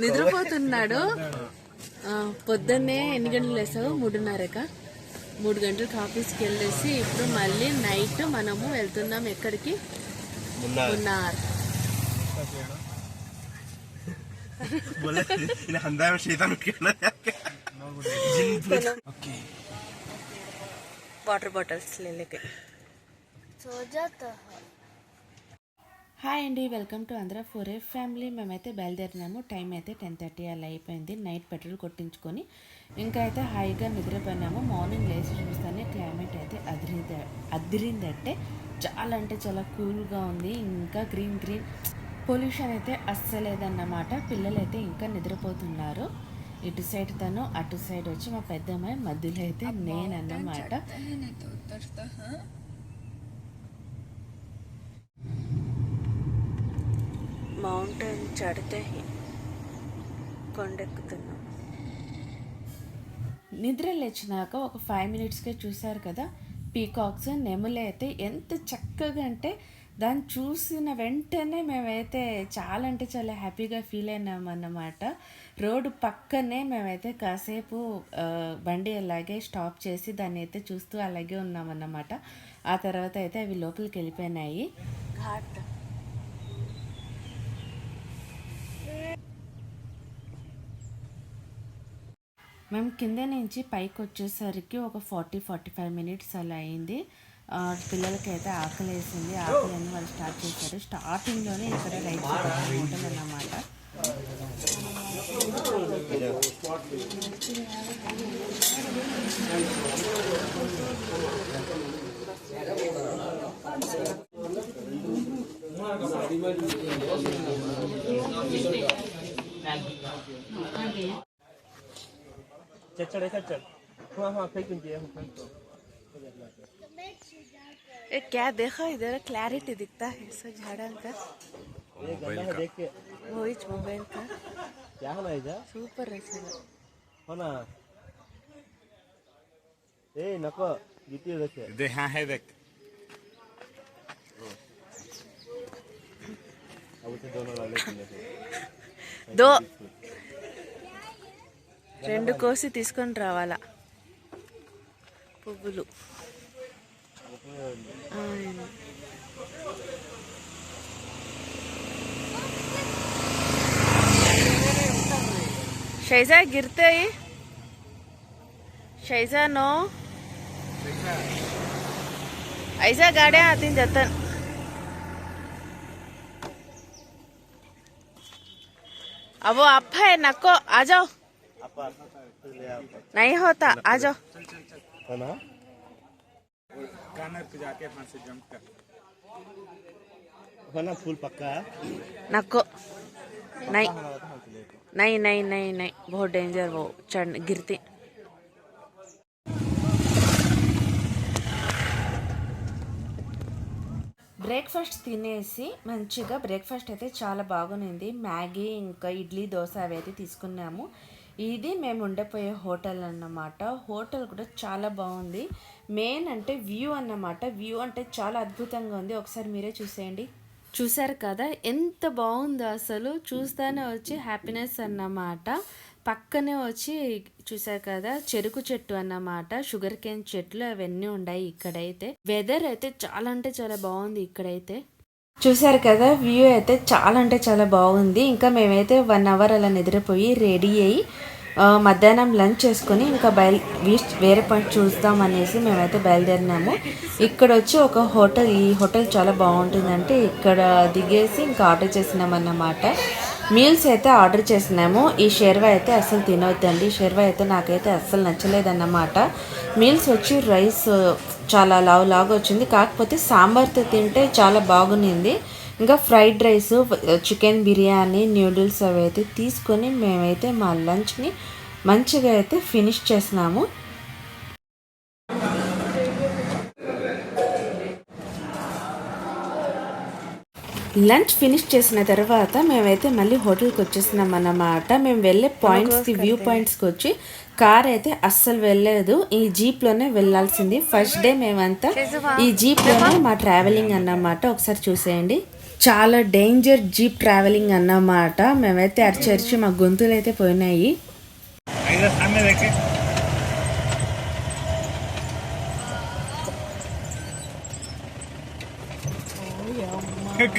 నిద్రపోతున్నాడు. పొద్దున్నే ఎన్ని గంటలు వేసావు మూడున్నరక. మూడు గంటలకు ఆఫీస్కి వెళ్ళేసి ఇప్పుడు మళ్ళీ నైట్ మనము వెళ్తున్నాం ఎక్కడికి? ఉన్నారు వాటర్ బాటిల్స్ లేక హాయ్ అండి welcome to Andhra four a family. మేమైతే బయలుదేరినాము. టైం అయితే టెన్ థర్టీ అలా అయిపోయింది. నైట్ పెట్రోల్ కొట్టించుకొని ఇంకా అయితే హాయిగా నిద్రపోయినాము. మార్నింగ్ లేచి చూస్తేనే క్లైమేట్ అయితే అదిరింది అదిరిందంటే చాలా అంటే చాలా కూల్గా ఉంది. ఇంకా గ్రీన్ గ్రీన్ పొల్యూషన్ అయితే అస్సలేదన్నమాట. పిల్లలు అయితే ఇంకా నిద్రపోతున్నారు. ఇటు సైడ్ తను అటు సైడ్ వచ్చి మా పెద్దమ్మాయి మధ్యలో అయితే నేనన్నమాట. మౌంటైన్ చడితే కొండెక్కుతున్నాం. నిద్ర లేచినాక ఒక ఫైవ్ మినిట్స్కే చూశారు కదా పీకాక్స్ నెమలి అయితే ఎంత చక్కగా అంటే దాన్ని చూసిన వెంటనే మేమైతే చాలా అంటే చాలా హ్యాపీగా ఫీల్ అయినాం అన్నమాట. రోడ్డు పక్కనే మేమైతే కాసేపు బండి అలాగే స్టాప్ చేసి దాన్ని అయితే చూస్తూ అలాగే ఉన్నామన్నమాట ఆ తర్వాత అయితే అవి లోపలికి వెళ్ళిపోయినాయి. ఘాట్. మేము కింద నుంచి పైకి వచ్చేసరికి ఒక ఫార్టీ ఫార్టీ ఫైవ్ మినిట్స్ అలా అయింది. పిల్లలకైతే పిల్లలకి అయితే ఆకలి వేసింది ఆకలి అని వాళ్ళు స్టార్ట్ చేశారు. స్టార్టింగ్లోనే ఇక్కడ లైట్ హోటల్ అన్నమాట. चल एक हाँ, हाँ, क्या देखा इधर क्लैरिटी दिखता है सब झाड़ा का। मोबाइल का। वही मोबाइल का। क्या होना इधर? सुपर होना। ए नको दे हाँ है देख। अब उसे दोनों दो। రెండు కోసి తీసుకొని రావాలా. పువ్వులు. షైజా గిర్తాయి షైజా నో. ఐజా గాడే అతని. జతన్ అవో అబ్బాయి నక్కో ఆజావు. नहीं होता आ जाओ होना कानर पे जाके फांसी जंप कर होना फूल पक्का है नको नहीं होना होता हम ले नहीं नहीं नहीं नहीं बहुत डेंजर वो चढ़ गिरती బ్రేక్ఫాస్ట్ తినేసి మంచిగా బ్రేక్ఫాస్ట్ అయితే చాలా బాగునింది మ్యాగీ ఇంకా ఇడ్లీ దోశ అవి అయితే తీసుకున్నాము ఇది మేము ఉండిపోయే హోటల్ అన్నమాట. హోటల్ కూడా చాలా బాగుంది. మెయిన్ అంటే వ్యూ అన్నమాట. వ్యూ అంటే చాలా అద్భుతంగా ఉంది. ఒకసారి మీరే చూసేయండి. చూసారు కదా? ఎంత బాగుందో అసలు. చూస్తానే వచ్చి హ్యాపీనెస్ అన్నమాట. పక్కనే వచ్చి చూసారు కదా? చెరుకు చెట్టు అన్నమాట. షుగర్ కేన్ చెట్లు అవన్నీ ఉన్నాయి ఇక్కడైతే. వెదర్ అయితే చాలా అంటే చాలా బాగుంది ఇక్కడైతే. చూసారు కదా వ్యూ అయితే చాలా అంటే చాలా బాగుంది. ఇంకా మేమైతే వన్ అవర్ అలా నిద్రపోయి రెడీ అయ్యి మధ్యాహ్నం లంచ్ చేసుకొని ఇంకా బయలు వేరే పని చూద్దాం అనేసి మేమైతే బయలుదేరినాము. ఇక్కడ వచ్చి ఒక హోటల్ ఈ హోటల్ చాలా బాగుంటుందంటే ఇక్కడ దిగేసి ఇంకా ఆర్డర్ చేసినాం అన్నమాట మీల్స్ అయితే ఆర్డర్ చేసినాము ఈ షేర్వా అయితే అస్సలు తినవద్దండి షేర్వా అయితే నాకైతే అస్సలు నచ్చలేదన్నమాట. మీల్స్ వచ్చి రైస్ చాలా లావు లాగా వచ్చింది. కాకపోతే సాంబార్తో తింటే చాలా బాగునింది ఇంకా fried rice chicken biryani noodles అవి అయితే తీసుకొని మేమైతే మా లంచ్ని మంచిగా అయితే ఫినిష్ చేసినాము లంచ్ ఫినిష్ చేసిన తర్వాత మేమైతే మళ్ళీ హోటల్కి వచ్చేసినాం అన్నమాట మేము వెళ్ళే పాయింట్స్కి వ్యూ పాయింట్స్కి వచ్చి కార్ అయితే అస్సలు వెళ్ళలేదు ఈ జీప్లోనే వెళ్ళాల్సింది ఫస్ట్ డే మేమంతా ఈ జీప్లోనే మా ట్రావెలింగ్ అన్నమాట ఒకసారి చూసేయండి చాలా డేంజర్ జీప్ ట్రావెలింగ్ అన్నమాట మేమైతే అరిచి అరిచి మా గొంతులు అయితే పోయినాయి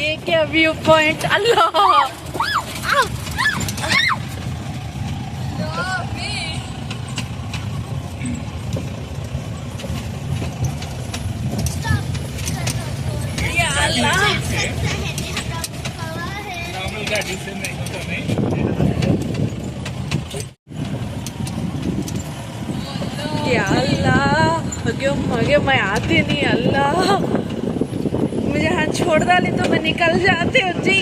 ये क्या व्यू पॉइंट अल्लाह क्या अल्लाह मैं आती नहीं अल्लाह। मुझे हाथ छोड़ डाली तो मैं निकल जाती हूँ जी।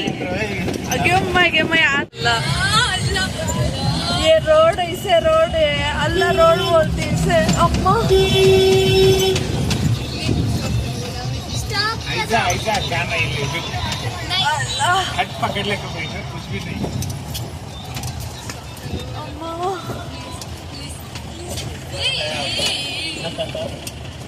अगे मगे मैं अल्लाह ये रोड इसे रोड है। अल्लाह रोड बोलती इसे। अम्मा। ऐसा ऐसा क्या नहीं ले अल्लाह। हट पकड़ लेकर बैठा कुछ भी नहीं। अम्मा।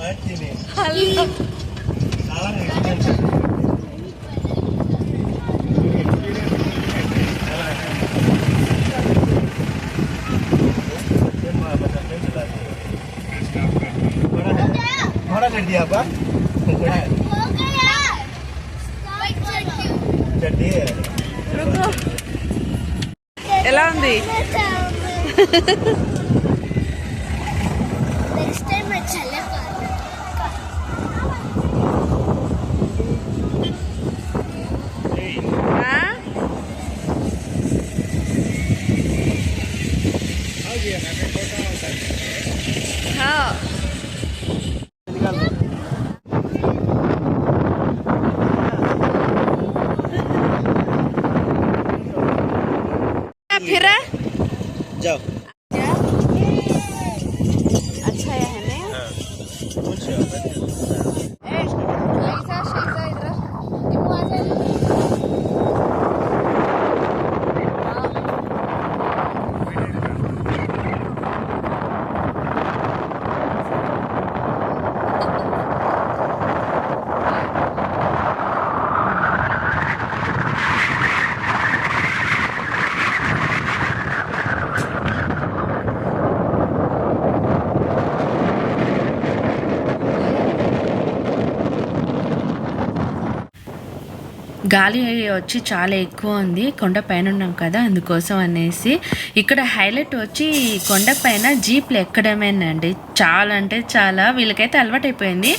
lagi nih. Halo. Salam ya. Jadi apa? Jadi हाँ फिर जाओ గాలి వచ్చి చాలా ఎక్కువ ఉంది. కొండ పైన ఉన్నాం కదా అందుకోసం అనేసి. ఇక్కడ హైలైట్ వచ్చి కొండ పైన జీప్లు ఎక్కడమేనండి. చాలా అంటే చాలా వీళ్ళకైతే అలవాటైపోయింది.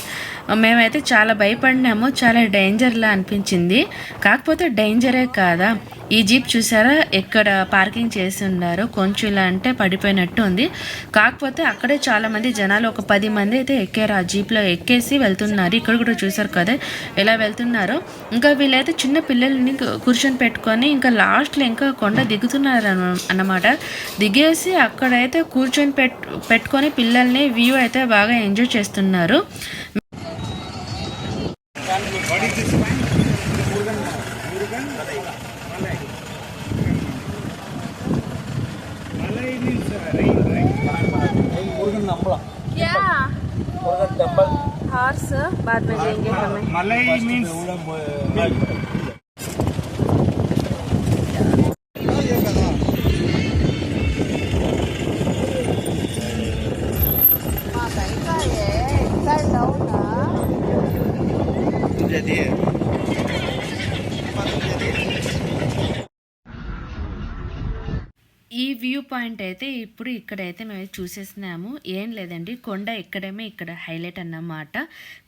మేమైతే చాలా భయపడినాము చాలా డేంజర్లా అనిపించింది. కాకపోతే డేంజరే కాదా? ఈ జీప్ చూసారా? ఎక్కడ పార్కింగ్ చేసి ఉన్నారు కొంచెం ఇలా అంటే పడిపోయినట్టు ఉంది. కాకపోతే అక్కడే చాలామంది జనాలు ఒక పది మంది అయితే ఎక్కారు ఆ జీప్లో ఎక్కేసి వెళ్తున్నారు. ఇక్కడ కూడా చూసారు కదా ఎలా వెళ్తున్నారో. ఇంకా వీళ్ళైతే చిన్న పిల్లల్ని కూర్చొని పెట్టుకొని ఇంకా లాస్ట్లో ఇంకా కొండ దిగుతున్నారు అన్నమాట. దిగేసి అక్కడైతే కూర్చొని పెట్ పెట్టుకొని పిల్లల్ని వ్యూ అయితే బాగా ఎంజాయ్ చేస్తున్నారు. कार्स बाद में देंगे हमें मलाई means jadi ya. Apa jadi? ఈ వ్యూ పాయింట్ అయితే ఇప్పుడు ఇక్కడైతే మేము చూసేసినాము ఏం లేదండి. కొండ ఎక్కడమే ఇక్కడ హైలైట్ అన్నమాట.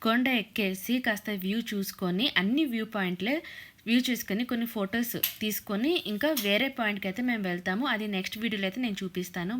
కొండ ఎక్కేసి కాస్త వ్యూ చూసుకొని అన్ని వ్యూ పాయింట్లే వ్యూ చూసుకొని కొన్ని ఫొటోస్ తీసుకొని ఇంకా వేరే పాయింట్కి అయితే మేము వెళ్తాము. అది నెక్స్ట్ వీడియోలో అయితే నేను చూపిస్తాను.